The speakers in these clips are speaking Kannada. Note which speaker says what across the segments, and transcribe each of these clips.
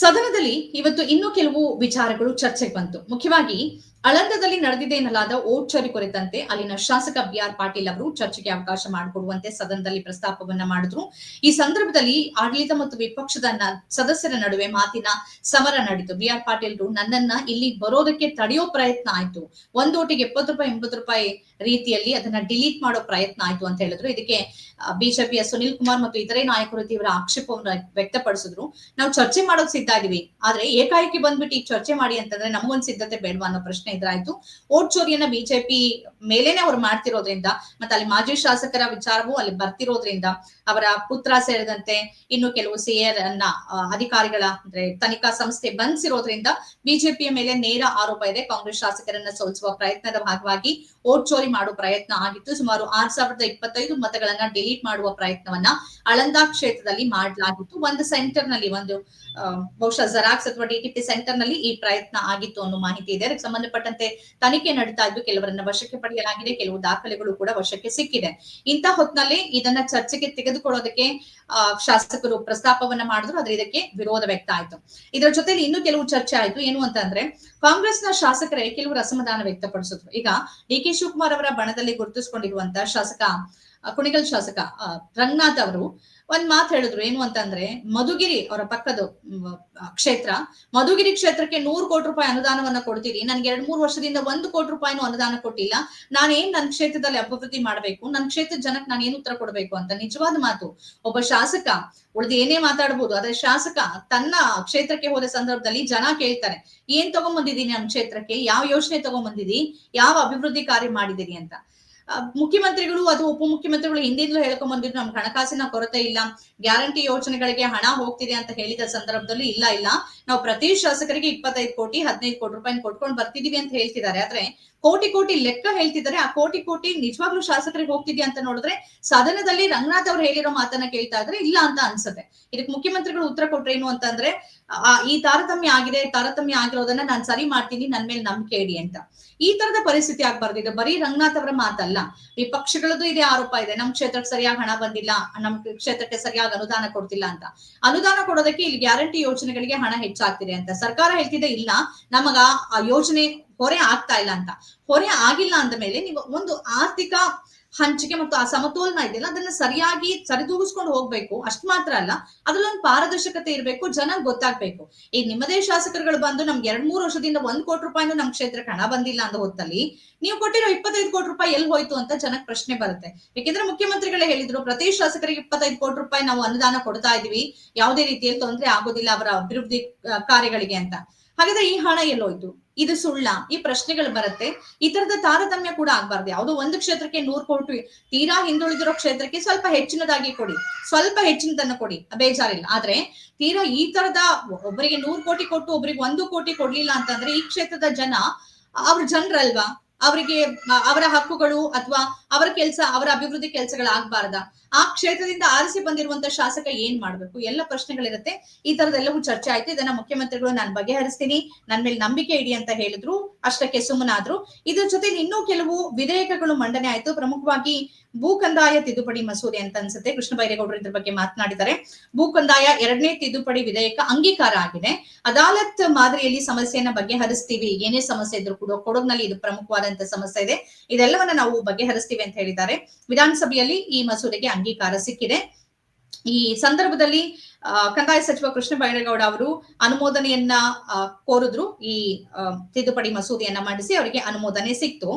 Speaker 1: ಸದನದಲ್ಲಿ ಇವತ್ತು ಇನ್ನೂ ಕೆಲವು ವಿಚಾರಗಳು ಚರ್ಚೆಗೆ ಬಂತು. ಮುಖ್ಯವಾಗಿ ಅಳಂದದಲ್ಲಿ ನಡೆದಿದೆ ಎನ್ನಲಾದ ಓಟ್ ಚೋರಿ ಕುರಿತಂತೆ ಅಲ್ಲಿನ ಶಾಸಕ ಬಿ ಆರ್ ಪಾಟೀಲ್ ಅವರು ಚರ್ಚೆಗೆ ಅವಕಾಶ ಮಾಡಿಕೊಡುವಂತೆ ಸದನದಲ್ಲಿ ಪ್ರಸ್ತಾಪವನ್ನ ಮಾಡಿದ್ರು. ಈ ಸಂದರ್ಭದಲ್ಲಿ ಆಡಳಿತ ಮತ್ತು ವಿಪಕ್ಷದ ಸದಸ್ಯರ ನಡುವೆ ಮಾತಿನ ಸಮರ ನಡೆಯಿತು ಬಿ ಆರ್ ಪಾಟೀಲ್ರು ನನ್ನನ್ನ ಇಲ್ಲಿ ಬರೋದಕ್ಕೆ ತಡೆಯೋ ಪ್ರಯತ್ನ ಆಯ್ತು. ಒಂದು ಓಟಿಗೆ ಎಪ್ಪತ್ತು ರೂಪಾಯಿ, ಎಂಬತ್ತು ರೂಪಾಯಿ ರೀತಿಯಲ್ಲಿ ಅದನ್ನ ಡಿಲೀಟ್ ಮಾಡೋ ಪ್ರಯತ್ನ ಆಯ್ತು ಅಂತ ಹೇಳಿದ್ರು. ಇದಕ್ಕೆ ಬಿಜೆಪಿಯ ಸುನಿಲ್ ಕುಮಾರ್ ಮತ್ತು ಇತರೆ ನಾಯಕರು ತೀವ್ರ ಆಕ್ಷೇಪವನ್ನ ವ್ಯಕ್ತಪಡಿಸಿದ್ರು. ನಾವು ಚರ್ಚೆ ಮಾಡೋಕ್ ಸಿದ್ಧ ಇದೀವಿ ಆದ್ರೆ ಏಕಾಏಕಿ ಬಂದ್ಬಿಟ್ಟು ಈಗ ಚರ್ಚೆ ಮಾಡಿ ಅಂತಂದ್ರೆ ನಮಗೊಂದು ಸಿದ್ಧತೆ ಬೇಡವಾ ಅನ್ನೋ ಪ್ರಶ್ನೆ ಎದುರಾಯ್ತು ಓಟ್ ಚೋರಿಯನ್ನ ಬಿಜೆಪಿ ಮೇಲೇನೆ ಅವ್ರು ಮಾಡ್ತಿರೋದ್ರಿಂದ, ಮತ್ತೆ ಅಲ್ಲಿ ಮಾಜಿ ಶಾಸಕರ ವಿಚಾರವೂ ಅಲ್ಲಿ ಬರ್ತಿರೋದ್ರಿಂದ, ಅವರ ಪುತ್ರ ಸೇರಿದಂತೆ ಇನ್ನು ಕೆಲವು ಸಿಎರ್ ಅನ್ನ ಅಧಿಕಾರಿಗಳ, ಅಂದ್ರೆ ತನಿಖಾ ಸಂಸ್ಥೆ ಬಂಧಿಸಿರೋದ್ರಿಂದ ಬಿಜೆಪಿಯ ಮೇಲೆ ನೇರ ಆರೋಪ ಇದೆ. ಕಾಂಗ್ರೆಸ್ ಶಾಸಕರನ್ನ ಸೋಲಿಸುವ ಪ್ರಯತ್ನದ ಭಾಗವಾಗಿ ಓಟ್ ಚೋರಿ ಮಾಡುವ ಪ್ರಯತ್ನ ಆಗಿತ್ತು. ಸುಮಾರು ಆರ್ ಸಾವಿರದ ಇಪ್ಪತ್ತೈದು ಮತಗಳನ್ನ ಡಿಲೀಟ್ ಮಾಡುವ ಪ್ರಯತ್ನವನ್ನ ಅಳಂದಾ ಕ್ಷೇತ್ರದಲ್ಲಿ ಮಾಡಲಾಗಿತ್ತು. ಒಂದು ಸೆಂಟರ್ನಲ್ಲಿ ಒಂದು ಬಹುಶಃ ಜರಾಕ್ಸ್ ಅಥವಾ ಡಿಟಿಪಿ ಸೆಂಟರ್ನಲ್ಲಿ ಈ ಪ್ರಯತ್ನ ಆಗಿತ್ತು ಅನ್ನೋ ಮಾಹಿತಿ ಇದೆ. ಅದಕ್ಕೆ ಸಂಬಂಧಪಟ್ಟಂತೆ ತನಿಖೆ ನಡೀತಾ ಇದ್ದು ಕೆಲವರನ್ನ ವಶಕ್ಕೆ ಪಡೆಯಲಾಗಿದೆ, ಕೆಲವು ದಾಖಲೆಗಳು ಕೂಡ ವಶಕ್ಕೆ ಸಿಕ್ಕಿದೆ. ಇಂತ ಹೊತ್ನಲ್ಲಿ ಇದನ್ನ ಚರ್ಚೆಗೆ ತೆಗೆದುಕೊಳ್ಳೋದಕ್ಕೆ ಶಾಸಕರು ಪ್ರಸ್ತಾಪವನ್ನ ಮಾಡಿದ್ರು, ಆದ್ರೆ ಇದಕ್ಕೆ ವಿರೋಧ ವ್ಯಕ್ತ ಆಯ್ತು. ಇದರ ಜೊತೆಲಿ ಇನ್ನೂ ಕೆಲವು ಚರ್ಚೆ ಆಯ್ತು. ಏನು ಅಂತಂದ್ರೆ ಕಾಂಗ್ರೆಸ್ನ ಶಾಸಕರೇ ಕೆಲವರು ಅಸಮಾಧಾನ ವ್ಯಕ್ತಪಡಿಸಿದ್ರು. ಈಗ ಡಿ ಕೆ ಶಿವಕುಮಾರ್ ಅವರ ಬಣದಲ್ಲಿ ಗುರುತಿಸಿಕೊಂಡಿರುವಂತಹ ಶಾಸಕ, ಕುಣಿಗಲ್ ಶಾಸಕ ರಂಗನಾಥ್ ಅವರು ಒಂದ್ ಮಾತು ಹೇಳಿದ್ರು, ಏನು ಅಂತಂದ್ರೆ, ಮಧುಗಿರಿ ಅವರ ಪಕ್ಕದ ಕ್ಷೇತ್ರ, ಮಧುಗಿರಿ ಕ್ಷೇತ್ರಕ್ಕೆ ನೂರು ಕೋಟಿ ರೂಪಾಯಿ ಅನುದಾನವನ್ನ ಕೊಡ್ತೀರಿ, ನನ್ಗೆ ಎರಡ್ ಮೂರು ವರ್ಷದಿಂದ ಒಂದು ಕೋಟಿ ರೂಪಾಯಿನೂ ಅನುದಾನ ಕೊಟ್ಟಿಲ್ಲ, ನಾನೇನ್ ನನ್ನ ಕ್ಷೇತ್ರದಲ್ಲಿ ಅಭಿವೃದ್ಧಿ ಮಾಡ್ಬೇಕು ನನ್ನ ಕ್ಷೇತ್ರದ ಜನಕ್ಕೆ ನಾನು ಏನು ಉತ್ತರ ಕೊಡ್ಬೇಕು ಅಂತ ನಿಜವಾದ ಮಾತು. ಒಬ್ಬ ಶಾಸಕ, ಉಳಿದು ಏನೇ ಮಾತಾಡ್ಬೋದು, ಆದ್ರೆ ಶಾಸಕ ತನ್ನ ಕ್ಷೇತ್ರಕ್ಕೆ ಹೋದ ಸಂದರ್ಭದಲ್ಲಿ ಜನ ಕೇಳ್ತಾರೆ, ಏನ್ ತಗೊಂಬಂದಿದೀನಿ ನಮ್ಮ ಕ್ಷೇತ್ರಕ್ಕೆ, ಯಾವ ಯೋಜನೆ ತಗೊಂಬಂದಿದಿ, ಯಾವ ಅಭಿವೃದ್ಧಿ ಕಾರ್ಯ ಮಾಡಿದಿರಿ ಅಂತ. ಮುಖ್ಯಮಂತ್ರಿಗಳು ಅಥವಾ ಉಪಮುಖ್ಯಮಂತ್ರಿಗಳು ಹಿಂದಿಂದಲೂ ಹೇಳ್ಕೊಂಡ್ ಬಂದಿದ್ರು, ನಮ್ಗೆ ಹಣಕಾಸಿನ ಕೊರತೆ ಇಲ್ಲ, ಗ್ಯಾರಂಟಿ ಯೋಜನೆಗಳಿಗೆ ಹಣ ಹೋಗ್ತಿದೆ ಅಂತ ಹೇಳಿದ ಸಂದರ್ಭದಲ್ಲಿ ಇಲ್ಲ ಇಲ್ಲ. ನಾವು ಪ್ರತಿ ಶಾಸಕರಿಗೆ ಇಪ್ಪತ್ತೈದು ಕೋಟಿ, ಹದಿನೈದು ಕೋಟಿ ರೂಪಾಯಿ ಕೊಟ್ಕೊಂಡು ಬರ್ತಿದೀವಿ ಅಂತ ಹೇಳ್ತಿದ್ದಾರೆ. ಆದ್ರೆ ಕೋಟಿ ಕೋಟಿ ಲೆಕ್ಕ ಹೇಳ್ತಿದ್ದಾರೆ. ಆ ಕೋಟಿ ಕೋಟಿ ನಿಜವಾಗ್ಲೂ ಶಾಸಕರಿಗೆ ಹೋಗ್ತಿದ್ಯಾ ಅಂತ ನೋಡಿದ್ರೆ ಸದನದಲ್ಲಿ ರಂಗನಾಥ್ ಅವ್ರು ಹೇಳಿರೋ ಮಾತನ್ನ ಕೇಳ್ತಾ ಇದ್ರೆ ಇಲ್ಲ ಅಂತ ಅನ್ಸುತ್ತೆ. ಇದಕ್ಕೆ ಮುಖ್ಯಮಂತ್ರಿಗಳು ಉತ್ತರ ಕೊಟ್ರೆ ಏನು ಅಂತಂದ್ರೆ ಈ ತಾರತಮ್ಯ ಆಗಿದೆ, ತಾರತಮ್ಯ ಆಗಿರೋದನ್ನ ನಾನು ಸರಿ ಮಾಡ್ತೀನಿ, ನನ್ ಮೇಲೆ ನಂಬಿಕೆ ಇಡಿ ಅಂತ. ಈ ತರದ ಪರಿಸ್ಥಿತಿ ಆಗ್ಬಾರ್ದು ಇದು ಬರೀ ರಂಗನಾಥ್ ಅವರ ಮಾತಲ್ಲ. ವಿಪಕ್ಷಗಳದ್ದು ಇದೇ ಆರೋಪ ಇದೆ. ನಮ್ ಕ್ಷೇತ್ರಕ್ಕೆ ಸರಿಯಾಗಿ ಹಣ ಬಂದಿಲ್ಲ, ನಮ್ ಕ್ಷೇತ್ರಕ್ಕೆ ಸರಿಯಾಗಿ ಅನುದಾನ ಕೊಡ್ತಿಲ್ಲ ಅಂತ. ಅನುದಾನ ಕೊಡೋದಕ್ಕೆ ಇಲ್ಲಿ ಗ್ಯಾರಂಟಿ ಯೋಜನೆಗಳಿಗೆ ಹಣ ಹೆಚ್ಚಾಗ್ತಿದೆ ಅಂತ. ಸರ್ಕಾರ ಹೇಳ್ತಿದೆ ಇಲ್ಲ, ನಮಗ ಆ ಯೋಜನೆ ಹೊರೆ ಆಗ್ತಾ ಇಲ್ಲ ಅಂತ. ಹೊರೆ ಆಗಿಲ್ಲ ಅಂದ ಮೇಲೆ ನೀವು ಒಂದು ಆರ್ಥಿಕ ಹಂಚಿಕೆ ಮತ್ತು ಆ ಸಮತೋಲನ ಇದೆಯಲ್ಲ, ಅದನ್ನ ಸರಿಯಾಗಿ ಸರಿದೂಗಿಸ್ಕೊಂಡು ಹೋಗ್ಬೇಕು. ಅಷ್ಟು ಮಾತ್ರ ಅಲ್ಲ, ಅದ್ರಲ್ಲೊಂದು ಪಾರದರ್ಶಕತೆ ಇರಬೇಕು, ಜನ ಗೊತ್ತಾಗ್ಬೇಕು. ಈಗ ನಿಮ್ಮದೇ ಶಾಸಕರುಗಳು ಬಂದು ನಮ್ಗೆ ಎರಡ್ ಮೂರು ವರ್ಷದಿಂದ ಒಂದ್ ಕೋಟಿ ರೂಪಾಯಿನೂ ನಮ್ ಕ್ಷೇತ್ರಕ್ಕೆ ಹಣ ಬಂದಿಲ್ಲ ಅಂದ ಹೊತ್ತಲ್ಲಿ, ನೀವು ಕೊಟ್ಟಿರೋ ಇಪ್ಪತ್ತೈದು ಕೋಟಿ ರೂಪಾಯಿ ಎಲ್ಲಿ ಹೋಯ್ತು ಅಂತ ಜನಕ್ಕೆ ಪ್ರಶ್ನೆ ಬರುತ್ತೆ. ಯಾಕೆಂದ್ರೆ ಮುಖ್ಯಮಂತ್ರಿಗಳೇ ಹೇಳಿದ್ರು, ಪ್ರತಿ ಶಾಸಕರಿಗೆ ಇಪ್ಪತ್ತೈದು ಕೋಟಿ ರೂಪಾಯಿ ನಾವು ಅನುದಾನ ಕೊಡ್ತಾ ಇದೀವಿ, ಯಾವುದೇ ರೀತಿಯಲ್ಲಿ ತೊಂದರೆ ಆಗೋದಿಲ್ಲ ಅವರ ಅಭಿವೃದ್ಧಿ ಕಾರ್ಯಗಳಿಗೆ ಅಂತ. ಹಾಗಾದ್ರೆ ಈ ಹಣ ಎಲ್ಲೋಯ್ತು? ಇದು ಸುಳ್ಳ? ಈ ಪ್ರಶ್ನೆಗಳು ಬರುತ್ತೆ? ಈ ತರದ ತಾರತಮ್ಯ ಕೂಡ ಆಗ್ಬಾರ್ದು. ಯಾವುದೋ ಒಂದು ಕ್ಷೇತ್ರಕ್ಕೆ ನೂರು ಕೋಟಿ, ತೀರಾ ಹಿಂದುಳಿದಿರೋ ಕ್ಷೇತ್ರಕ್ಕೆ ಸ್ವಲ್ಪ ಹೆಚ್ಚಿನದಾಗಿ ಕೊಡಿ. ಸ್ವಲ್ಪ ಹೆಚ್ಚಿನದನ್ನ ಕೊಡಿ. ಬೇಜಾರಿಲ್ಲ. ಆದ್ರೆ ತೀರಾ ಈ ತರದ ಒಬ್ಬರಿಗೆ ನೂರು ಕೋಟಿ ಕೊಟ್ಟು ಒಬ್ರಿಗೆ ಒಂದು ಕೋಟಿ ಕೊಡ್ಲಿಲ್ಲ ಅಂತಂದ್ರೆ ಈ ಕ್ಷೇತ್ರದ ಜನ, ಅವ್ರ ಜನರಲ್ವಾ? ಅವರಿಗೆ ಅವರ ಹಕ್ಕುಗಳು ಅಥವಾ ಅವರ ಕೆಲಸ, ಅವರ ಅಭಿವೃದ್ಧಿ ಕೆಲಸಗಳಾಗಬಾರ್ದ. ಆ ಕ್ಷೇತ್ರದಿಂದ ಆರಿಸಿ ಬಂದಿರುವಂತ ಶಾಸಕ ಏನ್ ಮಾಡ್ಬೇಕು? ಎಲ್ಲ ಪ್ರಶ್ನೆಗಳಿರುತ್ತೆ. ಈ ತರದೆಲ್ಲವೂ ಚರ್ಚೆ ಆಯ್ತು. ಇದನ್ನ ಮುಖ್ಯಮಂತ್ರಿಗಳು ನಾನು ಬಗೆಹರಿಸ್ತೀನಿ. ನನ್ ಮೇಲೆ ನಂಬಿಕೆ ಇಡಿ ಅಂತ ಹೇಳಿದ್ರು. ಅಷ್ಟಕ್ಕೆ ಸುಮ್ಮನಾದ್ರು. ಇದ್ರ ಜೊತೆ ಇನ್ನೂ ಕೆಲವು ವಿಧೇಯಕಗಳು ಮಂಡನೆ ಆಯ್ತು. ಪ್ರಮುಖವಾಗಿ ಭೂ ಕಂದಾಯ ತಿದ್ದುಪಡಿ ಮಸೂದೆ ಅಂತ ಅನ್ಸುತ್ತೆ. ಕೃಷ್ಣ ಬೈರೇಗೌಡರು ಇದ್ರ ಬಗ್ಗೆ ಮಾತನಾಡಿದ್ದಾರೆ. ಭೂ ಕಂದಾಯ ಎರಡನೇ ತಿದ್ದುಪಡಿ ವಿಧೇಯಕ ಅಂಗೀಕಾರ ಆಗಿದೆ. ಅದಾಲತ್ ಮಾದರಿಯಲ್ಲಿ ಸಮಸ್ಯೆಯನ್ನ ಬಗೆಹರಿಸ್ತೀವಿ. ಏನೇ ಸಮಸ್ಯೆ ಇದ್ರು ಕೂಡ ಕೊಡಗ್ನಲ್ಲಿ ಇದು ಪ್ರಮುಖವಾದಂತ ಸಮಸ್ಯೆ ಇದೆ. ಇದೆಲ್ಲವನ್ನ ನಾವು ಬಗೆಹರಿಸ್ತೀವಿ ಅಂತ ಹೇಳಿದ್ದಾರೆ. ವಿಧಾನಸಭೆಯಲ್ಲಿ ಈ ಮಸೂದೆಗೆ ಅಂಗೀಕಾರ ಸಿಕ್ಕಿದೆ. ಈ ಸಂದರ್ಭದಲ್ಲಿ ಕಂದಾಯ ಸಚಿವ ಕೃಷ್ಣ ಬೈರೇಗೌಡ ಅವರು ಅನುಮೋದನೆಯನ್ನ ಕೋರಿದ್ರು. ಈ ತಿದ್ದುಪಡಿ ಮಸೂದೆಯನ್ನ ಮಂಡಿಸಿ ಅವರಿಗೆ ಅನುಮೋದನೆ ಸಿಕ್ತು.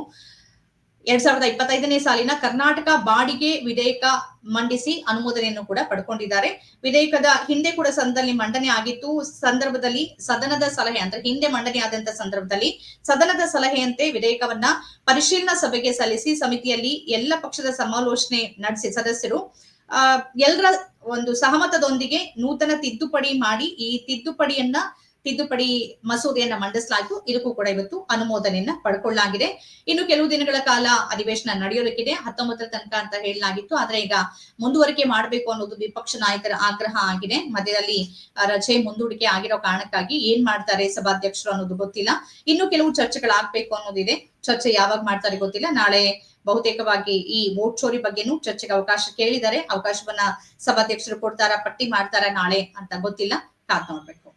Speaker 1: ಎರಡ್ ಸಾವಿರದ ಇಪ್ಪತ್ತೈದನೇ ಸಾಲಿನ ಕರ್ನಾಟಕ ಬಾಡಿಗೆ ವಿಧೇಯಕ ಮಂಡಿಸಿ ಅನುಮೋದನೆಯನ್ನು ಕೂಡ ಪಡ್ಕೊಂಡಿದ್ದಾರೆ. ವಿಧೇಯಕದ ಹಿಂದೆ ಕೂಡ ಸದನದಲ್ಲಿ ಮಂಡನೆ ಆಗಿತ್ತು. ಸಂದರ್ಭದಲ್ಲಿ ಸದನದ ಸಲಹೆ ಅಂದ್ರೆ ಹಿಂದೆ ಮಂಡನೆ ಆದಂತ ಸಂದರ್ಭದಲ್ಲಿ ಸದನದ ಸಲಹೆಯಂತೆ ವಿಧೇಯಕವನ್ನ ಪರಿಶೀಲನಾ ಸಭೆಗೆ ಸಲ್ಲಿಸಿ ಸಮಿತಿಯಲ್ಲಿ ಎಲ್ಲ ಪಕ್ಷದ ಸಮಾಲೋಚನೆ ನಡೆಸಿ ಸದಸ್ಯರು, ಆ, ಎಲ್ಲರ ಒಂದು ಸಹಮತದೊಂದಿಗೆ ನೂತನ ತಿದ್ದುಪಡಿ ಮಾಡಿ ಈ ತಿದ್ದುಪಡಿಯನ್ನ ತಿದ್ದುಪಡಿ ಮಸೂದೆಯನ್ನ ಮಂಡಿಸಲಾಯಿತು. ಇದಕ್ಕೂ ಕೂಡ ಇವತ್ತು ಅನುಮೋದನೆಯನ್ನ ಪಡ್ಕೊಳ್ಳಲಾಗಿದೆ. ಇನ್ನು ಕೆಲವು ದಿನಗಳ ಕಾಲ ಅಧಿವೇಶನ ನಡೆಯೋದಕ್ಕಿದೆ. ಹತ್ತೊಂಬತ್ತರ ತನಕ ಅಂತ ಹೇಳಲಾಗಿತ್ತು. ಆದ್ರೆ ಈಗ ಮುಂದುವರಿಕೆ ಮಾಡಬೇಕು ಅನ್ನೋದು ವಿಪಕ್ಷ ನಾಯಕರ ಆಗ್ರಹ ಆಗಿದೆ. ಮಧ್ಯದಲ್ಲಿ ರಜೆ ಮುಂದೂಡಿಕೆ ಆಗಿರೋ ಕಾರಣಕ್ಕಾಗಿ ಏನ್ ಮಾಡ್ತಾರೆ ಸಭಾಧ್ಯಕ್ಷರು ಅನ್ನೋದು ಗೊತ್ತಿಲ್ಲ. ಇನ್ನು ಕೆಲವು ಚರ್ಚೆಗಳಾಗ್ಬೇಕು ಅನ್ನೋದಿದೆ. ಚರ್ಚೆ ಯಾವಾಗ ಮಾಡ್ತಾರೆ ಗೊತ್ತಿಲ್ಲ. ನಾಳೆ ಬಹುತೇಕವಾಗಿ ಈ ವೋಟ್ ಚೋರಿ ಬಗ್ಗೆನೂ ಚರ್ಚೆಗೆ ಅವಕಾಶ ಕೇಳಿದ್ದಾರೆ. ಅವಕಾಶವನ್ನ ಸಭಾಧ್ಯಕ್ಷರು ಕೊಡ್ತಾರ, ಪಟ್ಟಿ ಮಾಡ್ತಾರ ನಾಳೆ ಅಂತ ಗೊತ್ತಿಲ್ಲ. ಕಾದ್ ನೋಡ್ಬೇಕು.